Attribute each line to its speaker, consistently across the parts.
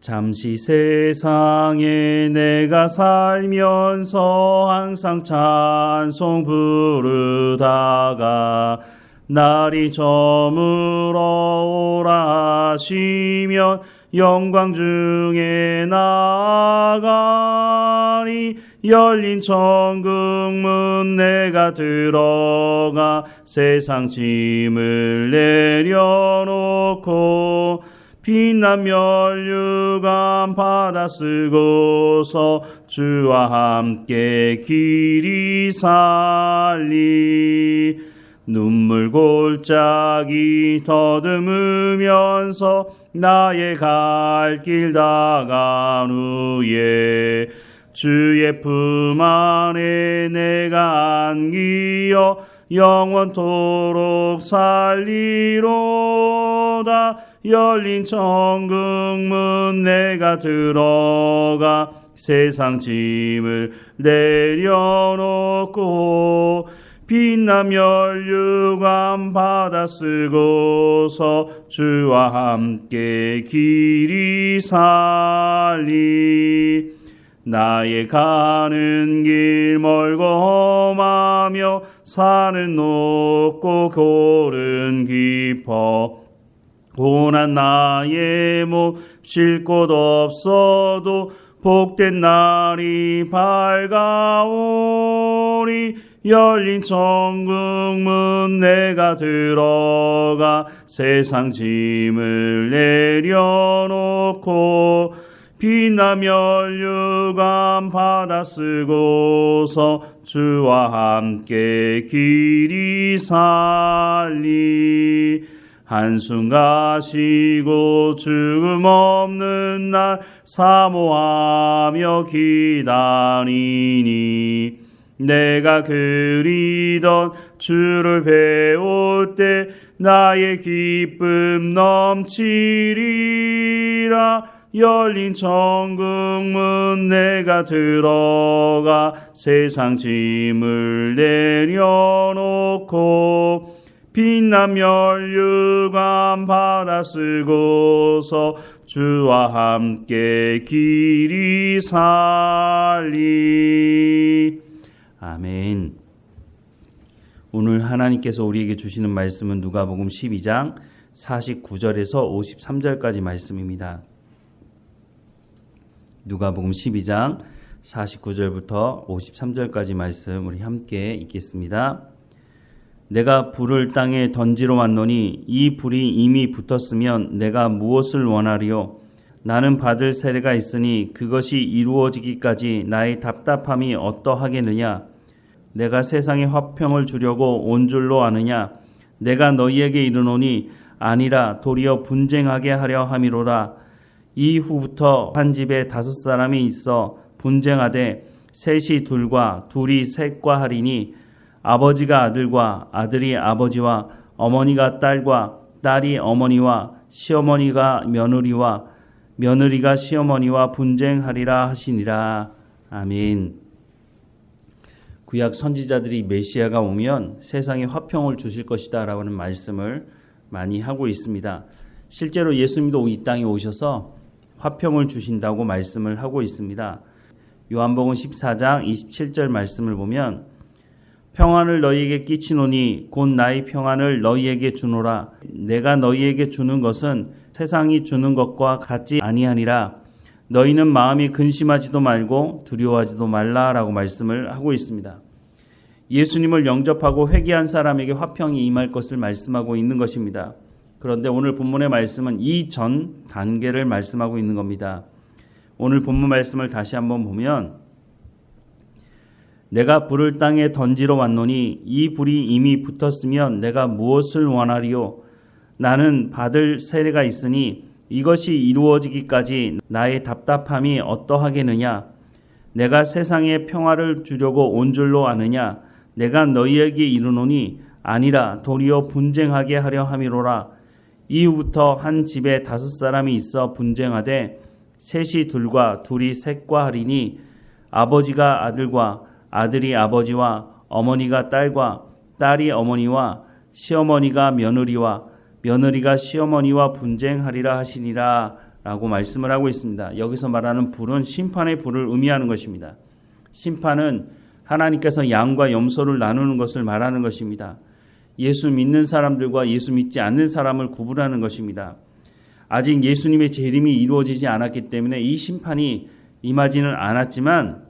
Speaker 1: 잠시 세상에 내가 살면서 항상 찬송 부르다가 날이 저물어 오라 하시면 영광 중에 나가리. 열린 천국문 내가 들어가 세상 짐을 내려놓고 빛난 면류관 받아 쓰고서 주와 함께 길이 살리. 눈물 골짜기 더듬으면서 나의 갈 길 다간 후에 주의 품 안에 내가 안기어 영원토록 살리로다. 열린 천국문 내가 들어가 세상 짐을 내려놓고 빛남 면류관 받아 쓰고서 주와 함께 길이 살리. 나의 가는 길 멀고 험 하며 산은 높고 골은 깊어 고난 나의 몸쉴곳 없어도 복된 날이 밝아오리 열린 천국문 내가 들어가 세상 짐을 내려놓고 빛남 면류관 받아 쓰고서 주와 함께 길이 살리. 한숨 가시고 죽음 없는 날 사모하며 기다리니 내가 그리던 주를 배울 때 나의 기쁨 넘치리라 열린 천국문 내가 들어가 세상 짐을 내려놓고 빛남 면류관 받아 쓰고서 주와 함께 길이 살리 아멘. 오늘 하나님께서 우리에게 주시는 말씀은 누가복음 12장 49절에서 53절까지 말씀입니다. 누가복음 12장 49절부터 53절까지 말씀 우리 함께 읽겠습니다. 내가 불을 땅에 던지러 왔노니 이 불이 이미 붙었으면 내가 무엇을 원하리요? 나는 받을 세례가 있으니 그것이 이루어지기까지 나의 답답함이 어떠하겠느냐? 내가 세상에 화평을 주려고 온 줄로 아느냐? 내가 너희에게 이르노니 아니라 도리어 분쟁하게 하려 함이로라. 이후부터 한 집에 다섯 사람이 있어 분쟁하되 셋이 둘과 둘이 셋과 하리니 아버지가 아들과 아들이 아버지와 어머니가 딸과 딸이 어머니와 시어머니가 며느리와 며느리가 시어머니와 분쟁하리라 하시니라. 아멘. 구약 선지자들이 메시아가 오면 세상에 화평을 주실 것이다 라고는 말씀을 많이 하고 있습니다. 실제로 예수님도 이 땅에 오셔서 화평을 주신다고 말씀을 하고 있습니다. 요한복음 14장 27절 말씀을 보면 평안을 너희에게 끼치노니 곧 나의 평안을 너희에게 주노라. 내가 너희에게 주는 것은 세상이 주는 것과 같지 아니하니라. 너희는 마음이 근심하지도 말고 두려워하지도 말라라고 말씀을 하고 있습니다. 예수님을 영접하고 회개한 사람에게 화평이 임할 것을 말씀하고 있는 것입니다. 그런데 오늘 본문의 말씀은 이 전 단계를 말씀하고 있는 겁니다. 오늘 본문 말씀을 다시 한번 보면 내가 불을 땅에 던지러 왔노니 이 불이 이미 붙었으면 내가 무엇을 원하리요? 나는 받을 세례가 있으니 이것이 이루어지기까지 나의 답답함이 어떠하겠느냐? 내가 세상에 평화를 주려고 온 줄로 아느냐? 내가 너희에게 이르노니 아니라 도리어 분쟁하게 하려 함이로라 이후부터 한 집에 다섯 사람이 있어 분쟁하되 셋이 둘과 둘이 셋과 하리니 아버지가 아들과 아들이 아버지와 어머니가 딸과 딸이 어머니와 시어머니가 며느리와 며느리가 시어머니와 분쟁하리라 하시니라 라고 말씀을 하고 있습니다. 여기서 말하는 불은 심판의 불을 의미하는 것입니다. 심판은 하나님께서 양과 염소를 나누는 것을 말하는 것입니다. 예수 믿는 사람들과 예수 믿지 않는 사람을 구분하는 것입니다. 아직 예수님의 재림이 이루어지지 않았기 때문에 이 심판이 임하지는 않았지만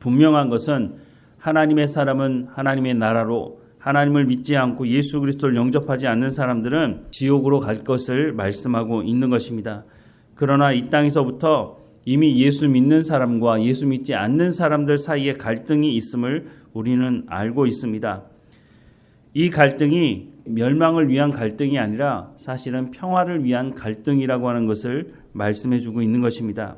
Speaker 1: 분명한 것은 하나님의 사람은 하나님의 나라로 하나님을 믿지 않고 예수 그리스도를 영접하지 않는 사람들은 지옥으로 갈 것을 말씀하고 있는 것입니다. 그러나 이 땅에서부터 이미 예수 믿는 사람과 예수 믿지 않는 사람들 사이에 갈등이 있음을 우리는 알고 있습니다. 이 갈등이 멸망을 위한 갈등이 아니라 사실은 평화를 위한 갈등이라고 하는 것을 말씀해 주고 있는 것입니다.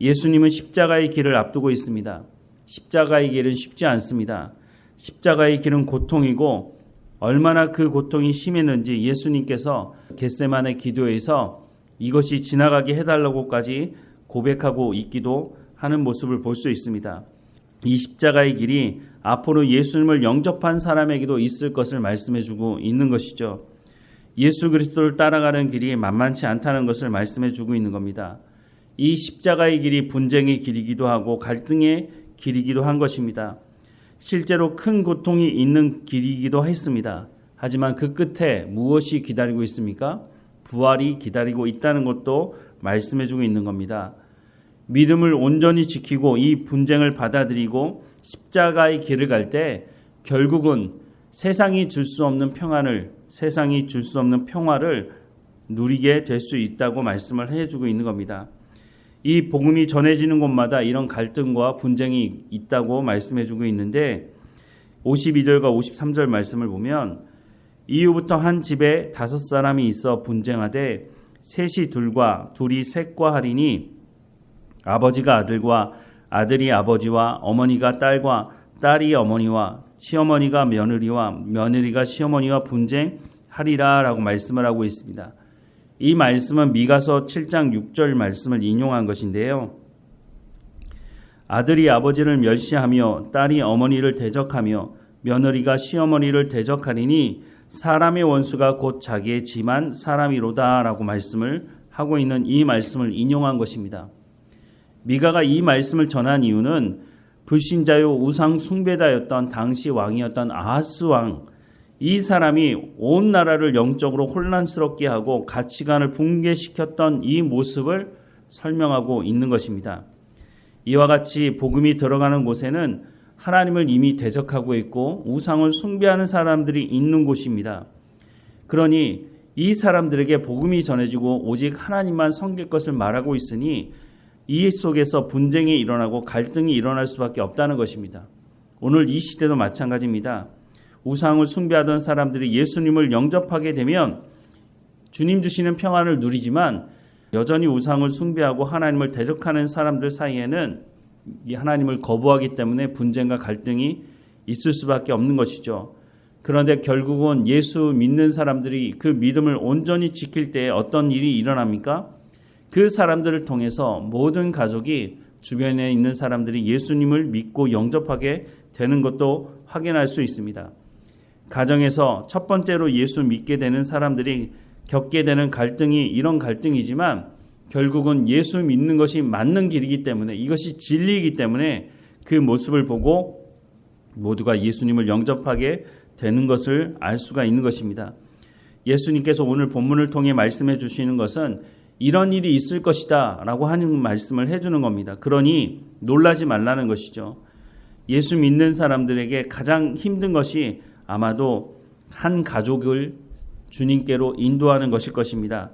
Speaker 1: 예수님은 십자가의 길을 앞두고 있습니다. 십자가의 길은 쉽지 않습니다. 십자가의 길은 고통이고 얼마나 그 고통이 심했는지 예수님께서 겟세만의 기도에서 이것이 지나가게 해달라고까지 고백하고 있기도 하는 모습을 볼 수 있습니다. 이 십자가의 길이 앞으로 예수님을 영접한 사람에게도 있을 것을 말씀해 주고 있는 것이죠. 예수 그리스도를 따라가는 길이 만만치 않다는 것을 말씀해 주고 있는 겁니다. 이 십자가의 길이 분쟁의 길이기도 하고 갈등의 길이기도 한 것입니다. 실제로 큰 고통이 있는 길이기도 했습니다. 하지만 그 끝에 무엇이 기다리고 있습니까? 부활이 기다리고 있다는 것도 말씀해 주고 있는 겁니다. 믿음을 온전히 지키고 이 분쟁을 받아들이고 십자가의 길을 갈 때 결국은 세상이 줄 수 없는 평안을 세상이 줄 수 없는 평화를 누리게 될 수 있다고 말씀을 해주고 있는 겁니다. 이 복음이 전해지는 곳마다 이런 갈등과 분쟁이 있다고 말씀해주고 있는데 52절과 53절 말씀을 보면 이후부터 한 집에 다섯 사람이 있어 분쟁하되 셋이 둘과 둘이 셋과 하리니 아버지가 아들과 아들이 아버지와 어머니가 딸과 딸이 어머니와 시어머니가 며느리와 며느리가 시어머니와 분쟁하리라라고 말씀을 하고 있습니다. 이 말씀은 미가서 7장 6절 말씀을 인용한 것인데요. 아들이 아버지를 멸시하며 딸이 어머니를 대적하며 며느리가 시어머니를 대적하리니 사람의 원수가 곧 자기의 지만 사람이로다라고 말씀을 하고 있는 이 말씀을 인용한 것입니다. 미가가 이 말씀을 전한 이유는 불신자요 우상 숭배자였던 당시 왕이었던 아하스 왕 이 사람이 온 나라를 영적으로 혼란스럽게 하고 가치관을 붕괴시켰던 이 모습을 설명하고 있는 것입니다. 이와 같이 복음이 들어가는 곳에는 하나님을 이미 대적하고 있고 우상을 숭배하는 사람들이 있는 곳입니다. 그러니 이 사람들에게 복음이 전해지고 오직 하나님만 섬길 것을 말하고 있으니 이 속에서 분쟁이 일어나고 갈등이 일어날 수밖에 없다는 것입니다. 오늘 이 시대도 마찬가지입니다. 우상을 숭배하던 사람들이 예수님을 영접하게 되면 주님 주시는 평안을 누리지만 여전히 우상을 숭배하고 하나님을 대적하는 사람들 사이에는 이 하나님을 거부하기 때문에 분쟁과 갈등이 있을 수밖에 없는 것이죠. 그런데 결국은 예수 믿는 사람들이 그 믿음을 온전히 지킬 때 어떤 일이 일어납니까? 그 사람들을 통해서 모든 가족이 주변에 있는 사람들이 예수님을 믿고 영접하게 되는 것도 확인할 수 있습니다. 가정에서 첫 번째로 예수 믿게 되는 사람들이 겪게 되는 갈등이 이런 갈등이지만 결국은 예수 믿는 것이 맞는 길이기 때문에 이것이 진리이기 때문에 그 모습을 보고 모두가 예수님을 영접하게 되는 것을 알 수가 있는 것입니다. 예수님께서 오늘 본문을 통해 말씀해 주시는 것은 이런 일이 있을 것이다 라고 하는 말씀을 해주는 겁니다. 그러니 놀라지 말라는 것이죠. 예수 믿는 사람들에게 가장 힘든 것이 아마도 한 가족을 주님께로 인도하는 것일 것입니다.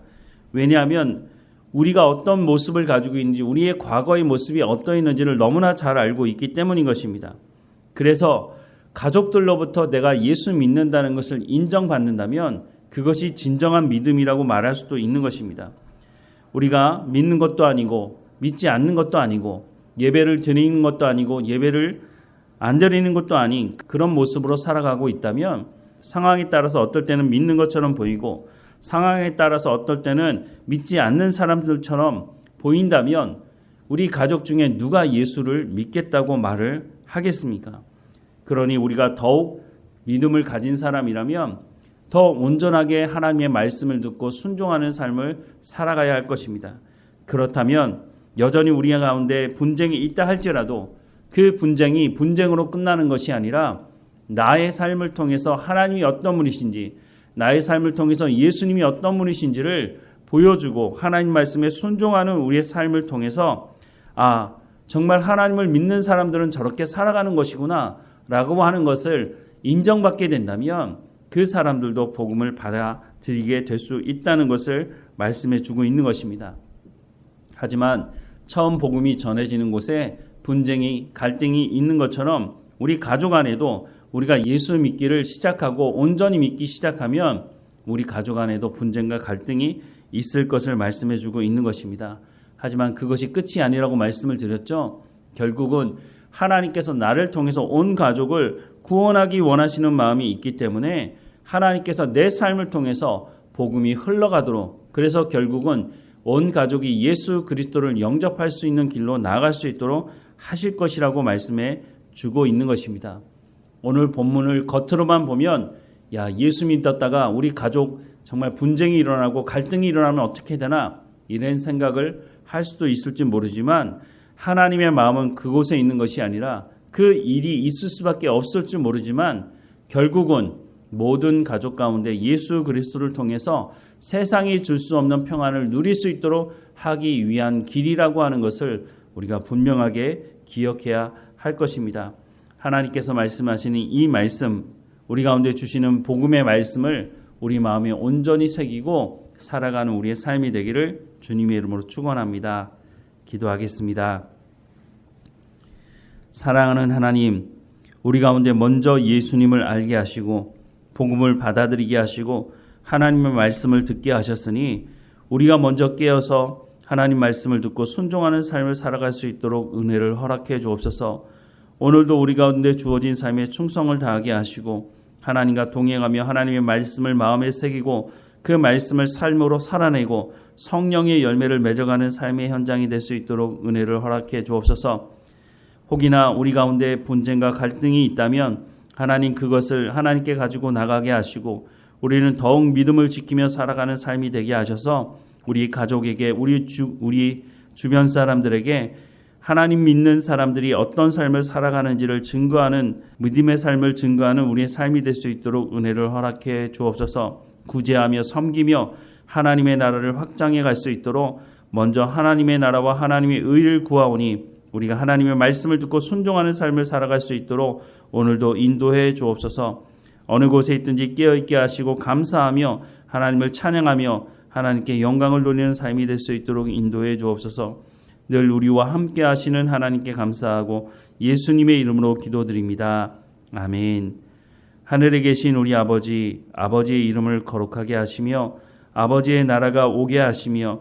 Speaker 1: 왜냐하면 우리가 어떤 모습을 가지고 있는지 우리의 과거의 모습이 어떠했는지를 너무나 잘 알고 있기 때문인 것입니다. 그래서 가족들로부터 내가 예수 믿는다는 것을 인정받는다면 그것이 진정한 믿음이라고 말할 수도 있는 것입니다. 우리가 믿는 것도 아니고 믿지 않는 것도 아니고 예배를 드리는 것도 아니고 예배를 안 드리는 것도 아닌 그런 모습으로 살아가고 있다면 상황에 따라서 어떨 때는 믿는 것처럼 보이고 상황에 따라서 어떨 때는 믿지 않는 사람들처럼 보인다면 우리 가족 중에 누가 예수를 믿겠다고 말을 하겠습니까? 그러니 우리가 더욱 믿음을 가진 사람이라면 더 온전하게 하나님의 말씀을 듣고 순종하는 삶을 살아가야 할 것입니다. 그렇다면 여전히 우리 가운데 분쟁이 있다 할지라도 그 분쟁이 분쟁으로 끝나는 것이 아니라 나의 삶을 통해서 하나님이 어떤 분이신지 나의 삶을 통해서 예수님이 어떤 분이신지를 보여주고 하나님 말씀에 순종하는 우리의 삶을 통해서 아 정말 하나님을 믿는 사람들은 저렇게 살아가는 것이구나 라고 하는 것을 인정받게 된다면 그 사람들도 복음을 받아들이게 될 수 있다는 것을 말씀해 주고 있는 것입니다. 하지만 처음 복음이 전해지는 곳에 분쟁이 갈등이 있는 것처럼 우리 가족 안에도 우리가 예수 믿기를 시작하고 온전히 믿기 시작하면 우리 가족 안에도 분쟁과 갈등이 있을 것을 말씀해 주고 있는 것입니다. 하지만 그것이 끝이 아니라고 말씀을 드렸죠. 결국은 하나님께서 나를 통해서 온 가족을 구원하기 원하시는 마음이 있기 때문에 하나님께서 내 삶을 통해서 복음이 흘러가도록 그래서 결국은 온 가족이 예수 그리스도를 영접할 수 있는 길로 나아갈 수 있도록 하실 것이라고 말씀해 주고 있는 것입니다. 오늘 본문을 겉으로만 보면 야 예수 믿었다가 우리 가족 정말 분쟁이 일어나고 갈등이 일어나면 어떻게 되나 이런 생각을 할 수도 있을지 모르지만 하나님의 마음은 그곳에 있는 것이 아니라 그 일이 있을 수밖에 없을 줄 모르지만 결국은 모든 가족 가운데 예수 그리스도를 통해서 세상이 줄 수 없는 평안을 누릴 수 있도록 하기 위한 길이라고 하는 것을 우리가 분명하게 기억해야 할 것입니다. 하나님께서 말씀하시는 이 말씀, 우리 가운데 주시는 복음의 말씀을 우리 마음에 온전히 새기고 살아가는 우리의 삶이 되기를 주님의 이름으로 축원합니다. 기도하겠습니다. 사랑하는 하나님, 우리 가운데 먼저 예수님을 알게 하시고 복음을 받아들이게 하시고 하나님의 말씀을 듣게 하셨으니 우리가 먼저 깨어서 하나님 말씀을 듣고 순종하는 삶을 살아갈 수 있도록 은혜를 허락해 주옵소서. 오늘도 우리 가운데 주어진 삶에 충성을 다하게 하시고 하나님과 동행하며 하나님의 말씀을 마음에 새기고 그 말씀을 삶으로 살아내고 성령의 열매를 맺어가는 삶의 현장이 될 수 있도록 은혜를 허락해 주옵소서. 혹이나 우리 가운데 분쟁과 갈등이 있다면 하나님 그것을 하나님께 가지고 나가게 하시고 우리는 더욱 믿음을 지키며 살아가는 삶이 되게 하셔서 우리 가족에게 우리 주 우리 주변 사람들에게 하나님 믿는 사람들이 어떤 삶을 살아가는지를 증거하는 믿음의 삶을 증거하는 우리의 삶이 될 수 있도록 은혜를 허락해 주옵소서. 구제하며 섬기며 하나님의 나라를 확장해 갈 수 있도록 먼저 하나님의 나라와 하나님의 의를 구하오니 우리가 하나님의 말씀을 듣고 순종하는 삶을 살아갈 수 있도록 오늘도 인도해 주옵소서. 어느 곳에 있든지 깨어 있게 하시고 감사하며 하나님을 찬양하며 하나님께 영광을 돌리는 삶이 될 수 있도록 인도해 주옵소서. 늘 우리와 함께 하시는 하나님께 감사하고 예수님의 이름으로 기도드립니다. 아멘. 하늘에 계신 우리 아버지, 아버지의 이름을 거룩하게 하시며 아버지의 나라가 오게 하시며